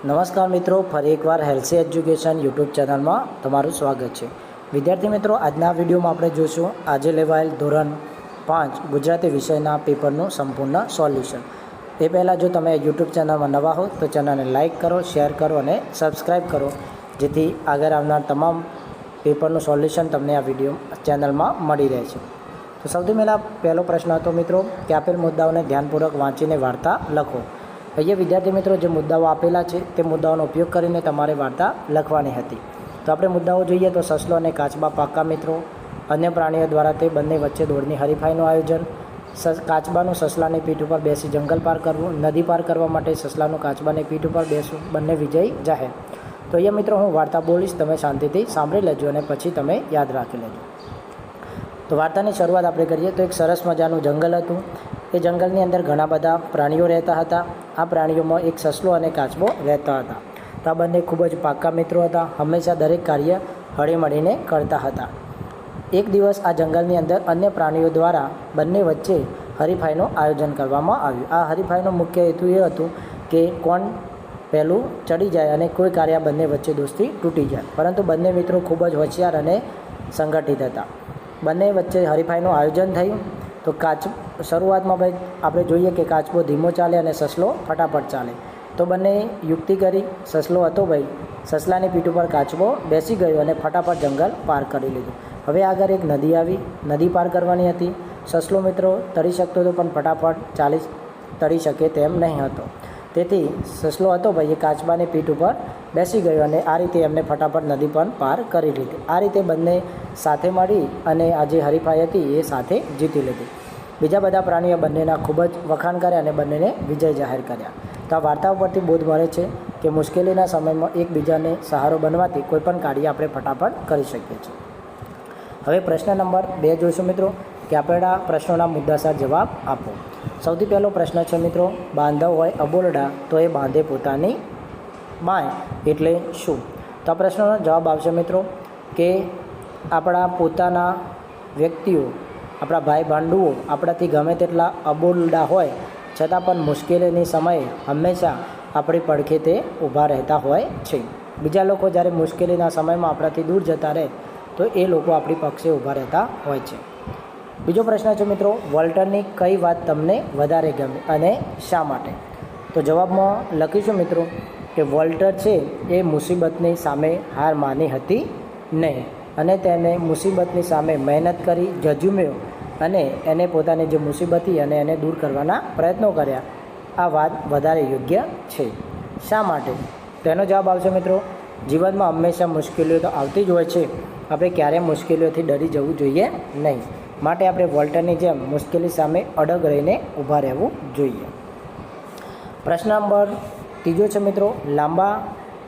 નમસ્કાર મિત્રો, ફરી એકવાર હેલ્સી એજ્યુકેશન યુટ્યુબ ચેનલમાં તમારું સ્વાગત છે. વિદ્યાર્થી મિત્રો, આજના વિડીયોમાં આપણે જોઈશું, આજે લેવાયેલ ધોરણ પાંચ, ગુજરાતી વિષયના પેપરનું સંપૂર્ણ સોલ્યુશન. એ પહેલાં જો તમે યુટ્યુબ ચેનલમાં નવા હો, તો ચેનલને લાઇક કરો, શેર કરો અને સબસ્ક્રાઈબ કરો. જેથી આગળ આવનાર તમામ પેપરનું સોલ્યુશન તમને આ વીડિયો ચેનલમાં મળી રહે છે. તો સૌથી પહેલાં પહેલો પ્રશ્ન હતો મિત્રો, કે આપેલ મુદ્દાઓને ધ્યાનપૂર્વક વાંચીને વાર્તા લખો. અહીંયા વિદ્યાર્થી મિત્રો જે મુદ્દાઓ આપેલા છે, તે મુદ્દાઓનો ઉપયોગ કરીને તમારે વાર્તા લખવાની હતી. તો આપણે મુદ્દાઓ જોઈએ તો સસલો અને કાચબા પાક્કા મિત્રો, અન્ય પ્રાણીઓ દ્વારા તે બંને વચ્ચે દોડની હરીફાઈનું આયોજન કાચબાનું સસલાની પીઠ ઉપર બેસી જંગલ પાર કરવું, નદી પાર કરવા માટે સસલાનું કાચબાની પીઠ ઉપર બેસવું, બંને વિજય જાહેર. તો અહીંયા મિત્રો હું વાર્તા બોલીશ, તમે શાંતિથી સાંભળી લેજો અને પછી તમે યાદ રાખી લેજો. તો વાર્તાની શરૂઆત આપણે કરીએ તો એક સરસ મજાનું જંગલ હતું. એ જંગલની અંદર ઘણા બધા પ્રાણીઓ રહેતા હતા. આ પ્રાણીઓમાં એક સસલો અને કાચબો રહેતા હતા. તો બંને ખૂબ જ પાક્કા મિત્રો હતા. હંમેશા દરેક કાર્ય હળીમળીને કરતા હતા. એક દિવસ આ જંગલની અંદર અન્ય પ્રાણીઓ દ્વારા બંને વચ્ચે હરીફાઈનું આયોજન કરવામાં આવ્યું. આ હરીફાઈનો મુખ્ય હેતુ એ હતું કે કોણ પહેલું ચડી જાય અને કોઈ કાર્ય બંને વચ્ચે દોસ્તી તૂટી જાય. પરંતુ બંને મિત્રો ખૂબ જ હોશિયાર અને સંગઠિત હતા. બંને વચ્ચે હરીફાઈનું આયોજન થયું. તો કાચ શરૂઆતમાં ભાઈ આપણે જોઈએ કે કાચબો ધીમો ચાલે અને સસલો ફટાફટ ચાલે. તો બંને યુક્તિ કરી, સસલો હતો ભાઈ. સસલાની પીઠ ઉપર કાચબો બેસી ગયો અને ફટાફટ જંગલ પાર કરી લીધું. હવે આગળ એક નદી આવી. નદી પાર કરવાની હતી. સસલો મિત્રો તરી શકતો હતો, પણ ફટાફટ ચાલી તરી શકે તેમ નહીં હતો. તેથી સસલો હતો ભાઈ, એ કાચબાની પીઠ ઉપર બેસી ગયો અને આ રીતે એમને ફટાફટ નદી પણ પાર કરી લીધી. આ રીતે બંને સાથે મળી અને આ જે હરીફાઈ હતી, એ સાથે જીતી લીધી. બીજા બધા પ્રાણીઓ બંનેના ખૂબ જ વખાણ કર્યા અને બંનેને વિજય જાહેર કર્યા. તો આ વાર્તાઓ પરથી બોધ મળે છે કે મુશ્કેલીના સમયમાં એકબીજાને સહારો બનવાથી કોઈપણ કાર્ય આપણે ફટાફટ કરી શકીએ છીએ. હવે પ્રશ્ન નંબર બે જોઈશું મિત્રો, કે આપેલા પ્રશ્નોના મુદ્દાસર જવાબ આપો. સૌથી પહેલો પ્રશ્ન છે મિત્રો, બાંધવ હોય અબોલડા તો એ બાંધે પોતાની માય એટલે શું? તો આ પ્રશ્નનો જવાબ આવશે મિત્રો, કે આપણા પોતાના વ્યક્તિઓ આપણા ભાઈ ભાંડુઓ આપણાથી ગમે તેટલા અબોલડા હોય, છતાં પણ મુશ્કેલીની સમયે હંમેશા આપણી પડખે તે ઊભા રહેતા હોય છે. બીજા લોકો જ્યારે મુશ્કેલીના સમયમાં આપણાથી દૂર જતા રહે, તો એ લોકો આપણી પક્ષે ઊભા રહેતા હોય છે. બીજો પ્રશ્ન છે મિત્રો, વોલ્ટરની કઈ વાત તમને વધારે ગમે અને શા માટે? તો જવાબમાં લખીશું મિત્રો, કે વોલ્ટર છે એ મુસીબતની સામે હાર માની હતી નહીં અને તેને મુસીબતની સામે મહેનત કરી જજુમ્યો અને એને પોતાની જે મુસીબતી અને એને દૂર કરવાના પ્રયત્નો કર્યા. આ વાત વધારે યોગ્ય છે. શા માટે? તેનો જવાબ આવશે મિત્રો, જીવનમાં હંમેશા મુશ્કેલીઓ તો આવતી જ હોય છે. આપણે ક્યારેય મુશ્કેલીઓથી ડરી જવું જોઈએ નહીં. માટે આપણે વોલ્ટરની જેમ મુશ્કેલી સામે અડગ રહીને ઊભા રહેવું જોઈએ. પ્રશ્ન નંબર ત્રીજો છે મિત્રો, લાંબા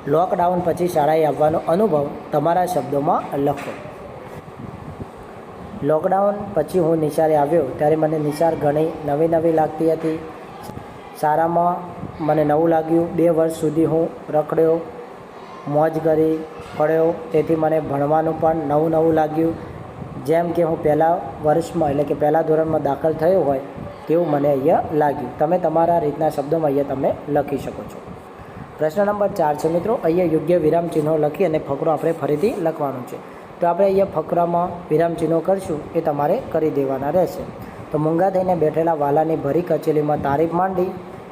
લોકડાઉન પછી શાળાએ આવવાનો અનુભવ તમારા શબ્દોમાં લખો. લોકડાઉન પછી હું નિશાળે આવ્યો ત્યારે મને નિશાળ ઘણી નવી નવી લાગતી હતી. સારામાં મને નવું લાગ્યું. બે વર્ષ સુધી હું રખડ્યો, મોજ કરી ફળ્યો તેથી મને ભણવાનું પણ નવું નવું લાગ્યું. જેમ કે હું પહેલાં વર્ષમાં એટલે કે પહેલાં ધોરણમાં દાખલ થયો હોય તેવું મને અહીંયા લાગ્યું. તમે તમારા રીતના શબ્દોમાં અહીંયા તમે લખી શકો છો. પ્રશ્ન નંબર ચાર છે મિત્રો. અહીંયા યોગ્ય વિરામ ચિહ્નો લખી અને ફકરો આપણે ફરીથી લખવાનું છે. તો આપણે અહીંયા ફકરામાં વિરામચિહ્નો કરશું, એ તમારે કરી દેવાના રહેશે. તો મૂંગા થઈને બેઠેલા વાલાની ભરી કચેરીમાં તારીફ માંડી.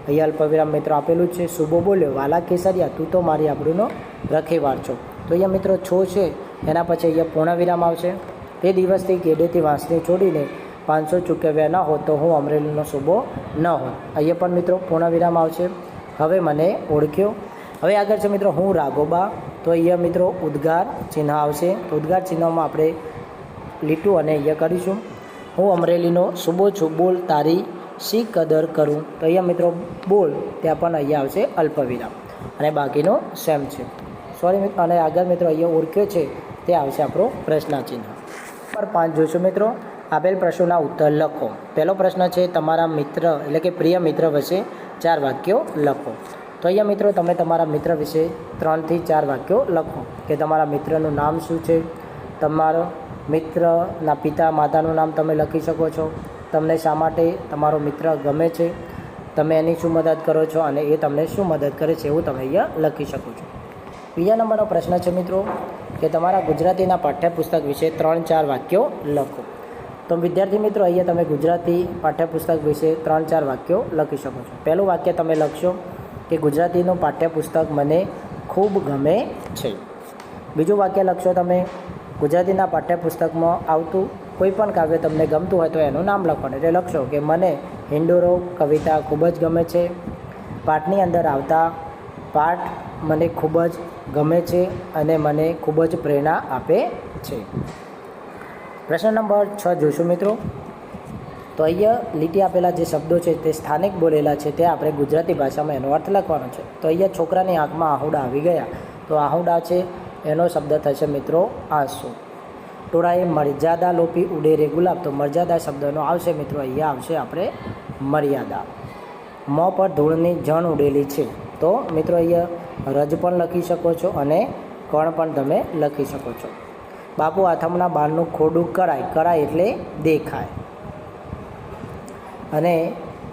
અહીંયા અલ્પવિરામ મિત્રો આપેલું છે શુભો બોલ્યો, વાલા કેસરિયા, તું તો મારી આબરૂનો રખેવાળ છો તો અહીંયા મિત્રો છો છે, એના પછી અહીંયા પૂર્ણ વિરામ આવશે. તે દિવસથી ગેડેથી વાંસની છોડીને પાંચસો ચૂકવ્યા ન હોત તો હું અમરેલીનો શુભો ન હોત. અહીંયા પણ મિત્રો પૂર્ણ વિરામ આવશે. હવે મને ઓળખ્યો. હવે આગળ છે મિત્રો હું રાઘોબા તો અહીંયા મિત્રો ઉદ્ગાર ચિહ્ન આવશે. તો ઉદ્ગાર ચિહ્નમાં આપણે લીટું અને અહીંયા કરીશું. હું અમરેલીનો શુભો છું. બોલ તારી શી કદર કરું? તો અહીંયા મિત્રો બોલ, ત્યાં પણ અહીંયા આવશે અલ્પવિરામ. અને બાકીનો સેમ છે. સોરી અને આગળ મિત્રો અહીંયા ઓળખ્યો છે, તે આવશે આપણો પ્રશ્નચિહ્ન. પર પાંચ જોઈશું મિત્રો. આપેલ પ્રશ્નોના ઉત્તર લખો. પહેલો પ્રશ્ન છે, તમારા મિત્ર, એટલે કે પ્રિય મિત્ર વચ્ચે ચાર વાક્યો લખો. તો અહીંયા મિત્રો તમે તમારા મિત્ર વિશે ત્રણથી ચાર વાક્યો લખો કે તમારા મિત્રનું નામ શું છે, તમારો મિત્રના પિતા, માતાનું નામ તમે લખી શકો છો, તમને શા માટે તમારો મિત્ર ગમે છે, તમે એની શું મદદ કરો છો અને એ તમને શું મદદ કરે છે એવું તમે અહીંયા લખી શકો છો. બીજા નંબરનો પ્રશ્ન છે મિત્રો કે તમારા ગુજરાતીના પાઠ્યપુસ્તક વિશે ત્રણ ચાર વાક્યો લખો. તો વિદ્યાર્થી મિત્રો અહીંયા તમે ગુજરાતી પાઠ્યપુસ્તક વિશે ત્રણ ચાર વાક્યો લખી શકો છો. પહેલું વાક્ય તમે લખશો કે ગુજરાતીનું પાઠ્યપુસ્તક મને ખૂબ ગમે છે. બીજું વાક્ય લખશો તમે. ગુજરાતીના પાઠ્યપુસ્તકમાં આવતું કોઈ પણ કાવ્ય તમને ગમતું હોય તો એનું નામ લખવાનું. એટલે લખશો કે મને હિન્ડોરો કવિતા ખૂબ જ ગમે છે. પાઠની અંદર આવતા પાઠ મને ખૂબ જ ગમે છે અને મને ખૂબ જ પ્રેરણા આપે છે. પ્રશ્ન નંબર છ જોઈશું મિત્રો. તો અહીંયા લીટી આપેલા જે શબ્દો છે તે સ્થાનિક બોલેલા છે, તે આપણે ગુજરાતી ભાષામાં એનો અર્થ લખવાનો છે. તો અહીંયા છોકરાની આંખમાં આહુડા આવી ગયા. તો આહુડા છે, એનો શબ્દ થશે મિત્રો આંસુ. ટોળાએ મર્યાદા લોપી ઉડે રે ગુલાબ. તો મર્યાદા શબ્દનો આવશે મિત્રો, અહીંયા આવશે આપણે મર્યાદા. મોં પર ધૂળની જણ ઉડેલી છે. તો મિત્રો અહીંયા રજ પણ લખી શકો છો અને કણ પણ તમે લખી શકો છો. બાપુ આથમના બારનું ખોડું કરાય કરાય એટલે દેખાય. અને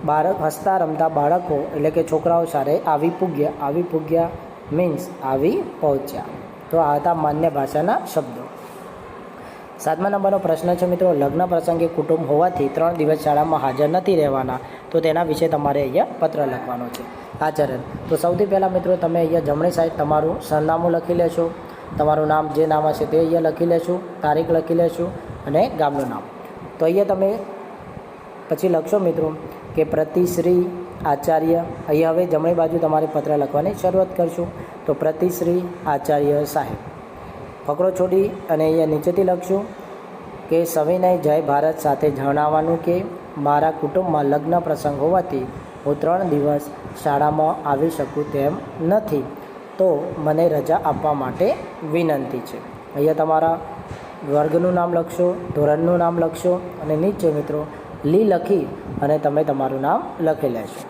બાળક હસતા રમતા બાળકો એટલે કે છોકરાઓ સારે આવી પૂગ્યા આવી પૂગ્યા મીન્સ આવી પહોંચ્યા. તો આ હતા માન્ય ભાષાના શબ્દો. સાતમા નંબરનો પ્રશ્ન છે મિત્રો, લગ્ન પ્રસંગે કુટુંબ હોવાથી ત્રણ દિવસ શાળામાં હાજર નથી રહેવાના. તો તેના વિશે તમારે અહીંયા પત્ર લખવાનો છે. આચરણ તો સૌથી પહેલાં મિત્રો, તમે અહીંયા જમણી સાઈડ તમારું સરનામું લખી લેશો. તમારું નામ, જે નામ હશે તે અહીંયા લખી લેશું. તારીખ લખી લેશું અને ગામનું નામ. તો અહીંયા તમે પછી લખશો મિત્રો કે પ્રતિશ્રી આચાર્ય, અહીંયા હવે જમણી બાજુ તમારે પત્ર લખવાની શરૂઆત કરશું. તો પ્રતિશ્રી આચાર્ય સાહેબ ફકરો છોડી અને અહીંયા નીચેથી લખશું કે સવિનય જય ભારત સાથે જણાવવાનું કે મારા કુટુંબમાં લગ્ન પ્રસંગ હોવાથી હું ત્રણ દિવસ શાળામાં આવી શકું તેમ નથી. તો મને રજા આપવા માટે વિનંતી છે. અહીંયા તમારા વર્ગનું નામ લખશો, ધોરણનું નામ લખશો અને નીચે મિત્રો લી લખી અને તમે તમારું નામ લખી લેશો.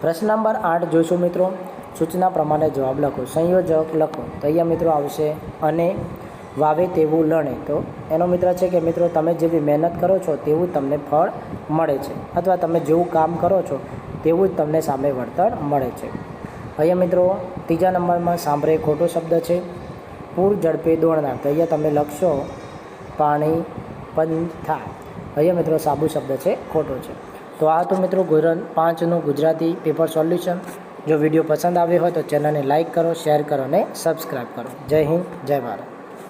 પ્રશ્ન નંબર આઠ જોઈશું મિત્રો. સૂચના પ્રમાણે જવાબ લખો. સંયોજક લખો. તો અહીંયા મિત્રો આવશે અને વાવે તેવું લણે. તો એનો મિત્ર છે કે મિત્રો તમે જેવી મહેનત કરો છો તેવું તમને ફળ મળે છે. અથવા તમે જેવું કામ કરો છો તેવું જ તમને સામે વળતર મળે છે. અહીંયા મિત્રો ત્રીજા નંબરમાં સાંભળે ખોટો શબ્દ છે. પૂર ઝડપે દોડનાર. તો અહીંયા તમે લખશો, પાણી થાય. અહીંયા મિત્રો સાબુ શબ્દ છે, ખોટો છે. તો આ હતું મિત્રો ધોરણ પાંચનું ગુજરાતી પેપર સોલ્યુશન. જો વીડિયો પસંદ આવ્યો હોય તો ચેનલને લાઇક કરો, શેર કરો અને સબસ્ક્રાઈબ કરો. જય હિન્દ, જય ભારત.